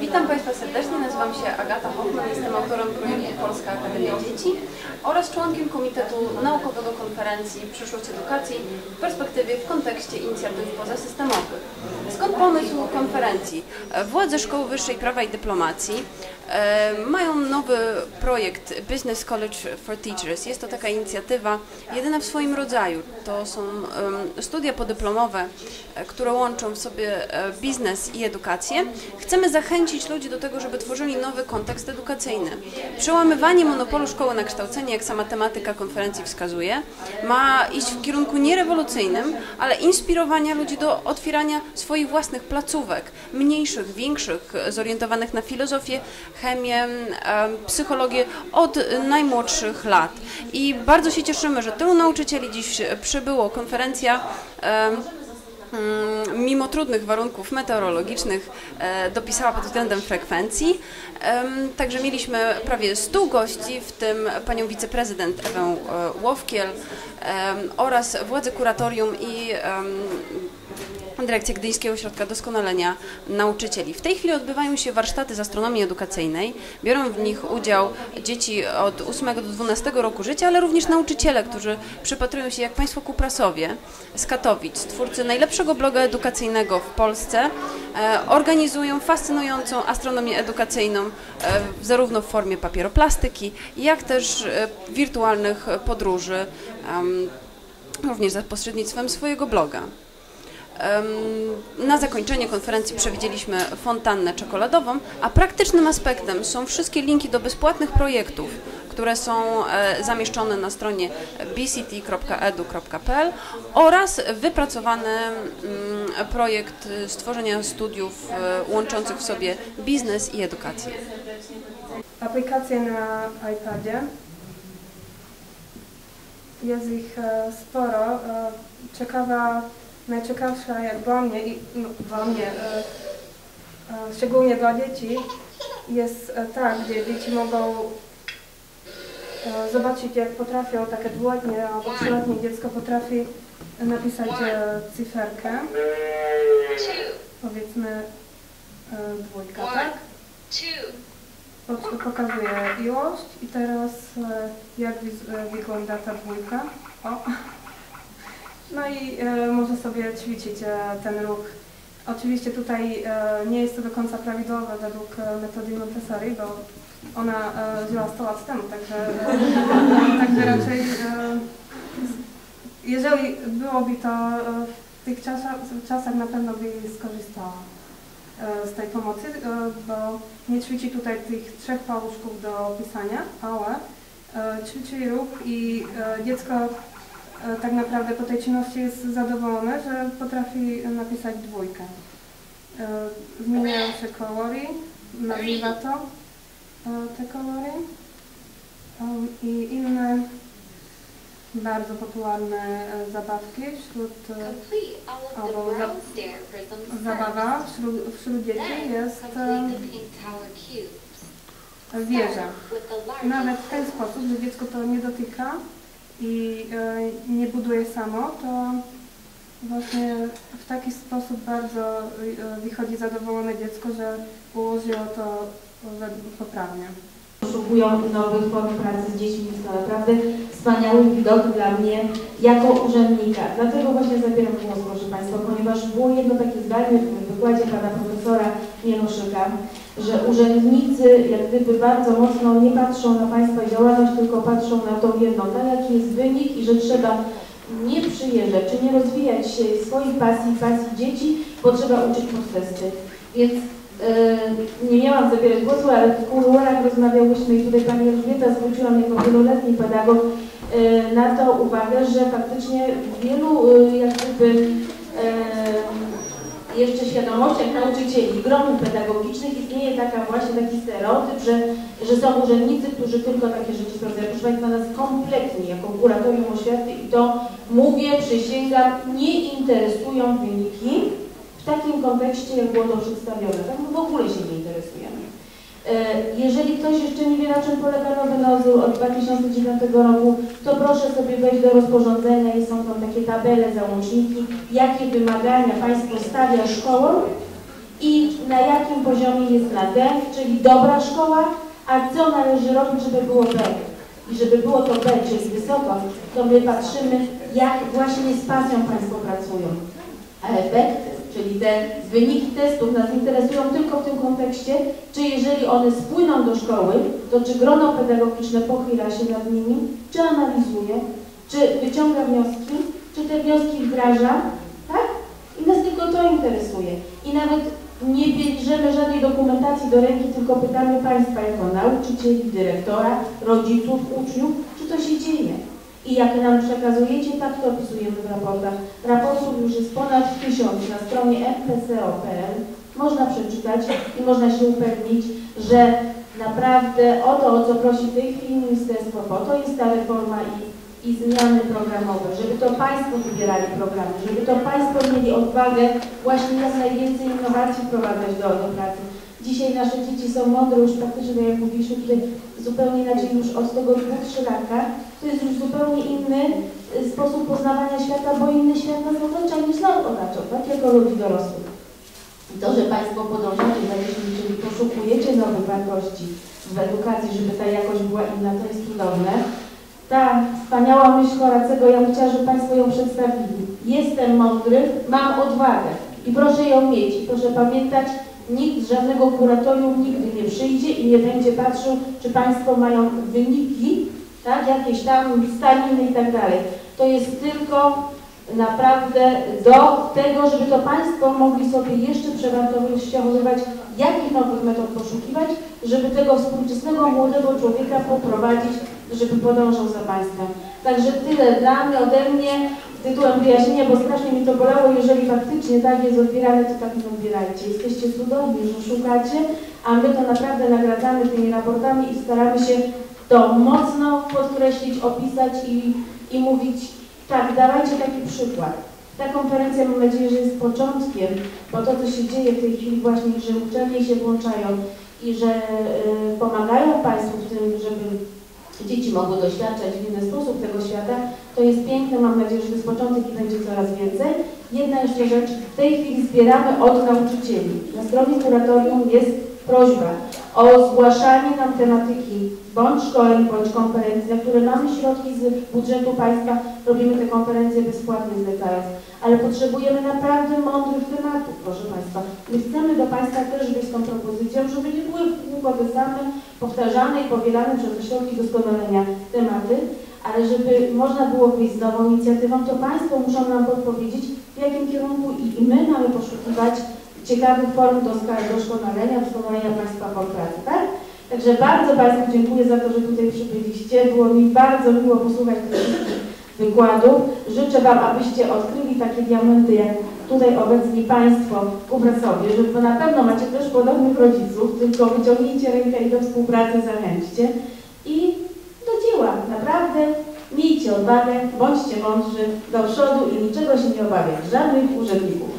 Witam Państwa serdecznie, nazywam się Agata Hoffman, jestem autorem projektu Polska Akademia Dzieci oraz członkiem Komitetu Naukowego Konferencji Przyszłość Edukacji w perspektywie w kontekście inicjatyw pozasystemowych. Skąd pomysł konferencji? Władze Szkoły Wyższej Prawa i Dyplomacji mają nowy projekt Business College for Teachers. Jest to taka inicjatywa jedyna w swoim rodzaju. To są studia podyplomowe, e, które łączą w sobie e, biznes i edukację. Chcemy zachęcić ludzi do tego, żeby tworzyli nowy kontekst edukacyjny. Przełamywanie monopolu szkoły na kształcenie, jak sama tematyka konferencji wskazuje, ma iść w kierunku nie rewolucyjnym, ale inspirowania ludzi do otwierania swoich własnych placówek, mniejszych, większych, zorientowanych na filozofię, chemię, em, psychologię od najmłodszych lat. I bardzo się cieszymy, że tylu nauczycieli dziś przybyło. Konferencja Mm, mimo trudnych warunków meteorologicznych e, dopisała pod względem frekwencji. Także mieliśmy prawie 100 gości, w tym panią wiceprezydent Ewę e, Łowkiel oraz władze kuratorium i Dyrekcja Gdyńskiego Ośrodka Doskonalenia Nauczycieli. W tej chwili odbywają się warsztaty z astronomii edukacyjnej. Biorą w nich udział dzieci od 8 do 12 roku życia, ale również nauczyciele, którzy przypatrują się jak Państwo Kuprasowie z Katowic, twórcy najlepszego bloga edukacyjnego w Polsce, e, organizują fascynującą astronomię edukacyjną e, zarówno w formie papieroplastyki, jak też e, wirtualnych podróży, również za pośrednictwem swojego bloga. Na zakończenie konferencji przewidzieliśmy fontannę czekoladową, a praktycznym aspektem są wszystkie linki do bezpłatnych projektów, które są e, zamieszczone na stronie bct.edu.pl oraz wypracowany mm, projekt stworzenia studiów e, łączących w sobie biznes i edukację. Aplikacje na iPadzie. Jest ich e, sporo. Ciekawa, najciekawsza jak dla mnie, i, no, dla mnie e, e, szczególnie dla dzieci, jest e, ta, gdzie dzieci mogą e, zobaczyć jak potrafią takie dwuletnie albo trzyletnie dziecko potrafi napisać cyferkę, powiedzmy dwójka, tak? Pod- Pokazuję ilość i teraz jak wygląda ta dwójka. O. No i e, może sobie ćwiczyć e, ten ruch. Oczywiście tutaj e, nie jest to do końca prawidłowe według metody Montessori, bo ona wzięła 100 lat temu, także, także raczej jeżeli byłoby to w tych czasach, czasach na pewno by skorzystała z tej pomocy, bo nie ćwiczy tutaj tych trzech paluszków do pisania, ale ćwiczy ruch i dziecko tak naprawdę po tej czynności jest zadowolone, że potrafi napisać dwójkę. E, Zmieniają się kolory, nazywa to e, te kolory i inne bardzo popularne e, zabawki wśród e, Albo zabawa wśród, wśród dzieci jest e, wieża. Nawet w ten sposób, że dziecko to nie dotyka i e, nie buduje samo, to właśnie w taki sposób bardzo e, wychodzi zadowolone dziecko, że ułożyło to poprawnie. poszukują nowych form pracy z dziećmi. To naprawdę wspaniały widok dla mnie jako urzędnika. Dlatego właśnie zabieram głos, proszę Państwa, ponieważ było jedno takie zdanie w wykładzie pana profesora Mieloszyka, że urzędnicy jak gdyby bardzo mocno nie patrzą na Państwa działalność, tylko patrzą na tą jedną, tak jaki jest wynik i że trzeba nie przyjeżdżać, czy nie rozwijać się swoich pasji, pasji dzieci, bo trzeba uczyć pod testy. Więc Yy, nie miałam zabierać głosu, ale w kuluarach rozmawiałyśmy i tutaj Pani Elżbieta zwróciła mnie jako wieloletni pedagog yy, na to uwagę, że faktycznie wielu yy, jak gdyby yy, jeszcze świadomościach nauczycieli, gromów pedagogicznych istnieje taka właśnie taki stereotyp, że, że są urzędnicy, którzy tylko takie rzeczy sprawdzają. Proszę Państwa, nas kompletnie jako kuratorium oświaty i to mówię, przysięgam, nie interesują wyniki w takim kontekście, jak było to przedstawione. Tak my w ogóle się nie interesujemy. E, Jeżeli ktoś jeszcze nie wie, na czym polega nowy nadzór od 2009 roku, to proszę sobie wejść do rozporządzenia i są tam takie tabele, załączniki, jakie wymagania Państwo stawia szkołom i na jakim poziomie jest na D, czyli dobra szkoła, a co należy robić, żeby było B. I żeby było to B, czyli wysoko, to my patrzymy, jak właśnie z pasją Państwo pracują. A efekty, czyli te wyniki testów nas interesują tylko w tym kontekście, czy jeżeli one spłyną do szkoły, to czy grono pedagogiczne pochyla się nad nimi, czy analizuje, czy wyciąga wnioski, czy te wnioski wdraża, tak? I nas tylko to interesuje. I nawet nie bierzemy żadnej dokumentacji do ręki, tylko pytamy Państwa jako nauczycieli, dyrektora, rodziców, uczniów, czy to się dzieje. I jak nam przekazujecie, tak to opisujemy w raportach. Raportów już jest ponad tysiąc na stronie mpco.pl. Można przeczytać i można się upewnić, że naprawdę o to, o co prosi w tej chwili ministerstwo, po to jest ta reforma i, i zmiany programowe, żeby to Państwo wybierali programy, żeby to Państwo mieli odwagę właśnie jak najwięcej innowacji wprowadzać do, pracy. Dzisiaj nasze dzieci są mądre, już praktycznie, tak jak mówiliśmy tutaj, zupełnie inaczej już od tego dwóch, trzy lata. To jest już zupełnie inny y, sposób poznawania świata, bo inny świat nas otacza niż nas otaczał, tak, jako ludzi dorosłych. I to, że Państwo podążacie za myślą, czyli poszukujecie nowych wartości w edukacji, żeby ta jakość była inna, to jest cudowne. Ta wspaniała myśl Horacego, ja bym chciała, żeby Państwo ją przedstawili. Jestem mądry, mam odwagę i proszę ją mieć. Proszę pamiętać, nikt z żadnego kuratorium nigdy nie przyjdzie i nie będzie patrzył, czy Państwo mają wyniki, tak, jakieś tam staniny i tak dalej. To jest tylko naprawdę do tego, żeby to Państwo mogli sobie jeszcze przewartościowywać, jakich nowych metod poszukiwać, żeby tego współczesnego młodego człowieka poprowadzić, żeby podążał za Państwem. Także tyle dla mnie, ode mnie tytułem wyjaśnienia, bo strasznie mi to bolało, jeżeli faktycznie tak jest odbierane, to tak nie odbierajcie. Jesteście cudowni, że szukacie, a my to naprawdę nagradzamy tymi raportami i staramy się to mocno podkreślić, opisać i, i mówić, tak, dawajcie taki przykład. Ta konferencja mam nadzieję, że jest początkiem, bo to, co się dzieje w tej chwili właśnie, że uczelnie się włączają i że y, pomagają Państwu w tym, żeby dzieci mogły doświadczać w inny sposób tego świata, to jest piękne, mam nadzieję, że to jest początek i będzie coraz więcej. Jedna jeszcze rzecz, w tej chwili zbieramy od nauczycieli. Na stronie kuratorium jest prośba o zgłaszanie nam tematyki bądź szkoleń, bądź konferencji, na które mamy środki z budżetu państwa, robimy te konferencje bezpłatnie zlecając, ale potrzebujemy naprawdę mądrych tematów, proszę Państwa. My chcemy do Państwa też wyjść z tą propozycją, żeby nie były kółko te same, powtarzane i powielane przez ośrodki doskonalenia tematy, ale żeby można było wyjść z nową inicjatywą, to Państwo muszą nam podpowiedzieć, w jakim kierunku i, my mamy poszukiwać ciekawych form doskonalenia, doskonalenia Państwa pracy, tak? Także bardzo Państwu dziękuję za to, że tutaj przybyliście. Było mi bardzo miło posłuchać tych wszystkich wykładów. Życzę Wam, abyście odkryli takie diamenty, jak tutaj obecni Państwo u Wrocławiu, że na pewno macie też podobnych rodziców, tylko wyciągnijcie rękę i do współpracy zachęćcie. I do dzieła, naprawdę odwagę, bądźcie mądrzy do przodu i niczego się nie obawiać, żadnych urzędników.